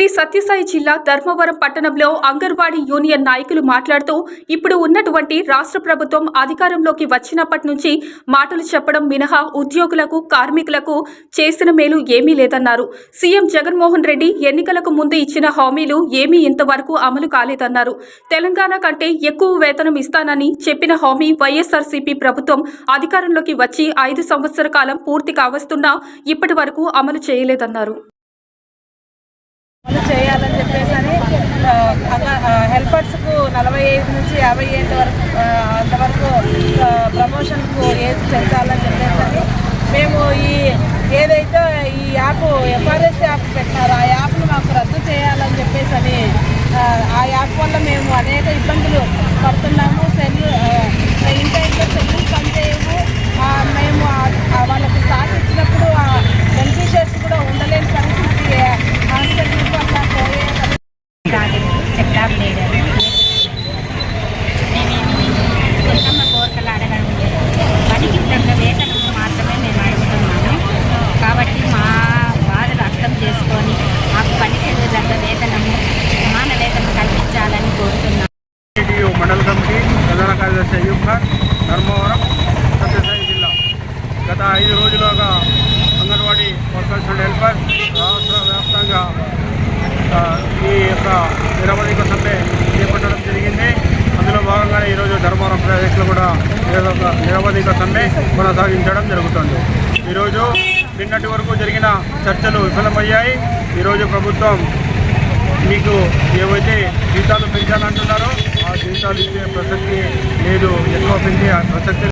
శ్రీ సత్యసాయి జిల్లా ధర్మవరం పట్టణంలో అంగన్వాడీ యూనియన్ నాయకులు మాట్లాడుతూ ఇప్పుడు ఉన్నటువంటి రాష్ట్ర ప్రభుత్వం అధికారంలోకి వచ్చినప్పటి నుంచి మాటలు చెప్పడం మినహా ఉద్యోగులకు కార్మికులకు చేసిన మేలు ఏమీ లేదన్నారు. సీఎం జగన్మోహన్ రెడ్డి ఎన్నికలకు ముందు ఇచ్చిన హామీలు ఏమీ ఇంతవరకు అమలు కాలేదన్నారు. తెలంగాణ కంటే ఎక్కువ వేతనం ఇస్తానని చెప్పిన హామీ వైఎస్ఆర్సీపీ ప్రభుత్వం అధికారంలోకి వచ్చి ఐదు సంవత్సర కాలం పూర్తి కావస్తున్నా ఇప్పటి వరకు అమలు చేయలేదన్నారు అమలు చేయాలని చెప్పేసి అని హెల్పర్స్కు నలభై ఐదు నుంచి యాభై ఏళ్ళ వరకు అంతవరకు ప్రమోషన్కు ఏజ్ పెంచాలని చెప్పేసి మేము ఈ ఏదైతే ఈ యాప్ ఎఫ్ఆర్ఎస్ యాప్ పెట్టారో ఆ యాప్ను మాకు రద్దు చేయాలని చెప్పేసి అని ఆ యాప్ వల్ల మేము అనేక ఇబ్బందులు పడుతున్నాము. సెల్ కార్యదర్శి అయ్యూబ్ ఖాన్ ధర్మవరం సత్యసాయి జిల్లా. గత ఐదు రోజులుగా అంగన్వాడీ వర్కర్స్ అండ్ హెల్పర్ రాష్ట్ర వ్యాప్తంగా ఈ యొక్క నిరవధిక సమ్మె చేపట్టడం జరిగింది. అందులో భాగంగా ఈరోజు ధర్మవరం ప్రాజెక్టులో కూడా నిరవ- నిరవధిక సమ్మె కొనసాగించడం జరుగుతుంది. ఈరోజు నిన్నటి వరకు జరిగిన చర్చలు విఫలమయ్యాయి. ఈరోజు ప్రభుత్వం మీకు ఏవైతే జీతాలు పెంచాలంటున్నారో ఆ జీతాలు ఇచ్చే ప్రసక్తి లేదు ఎక్కువ పెంచే ప్రసక్తి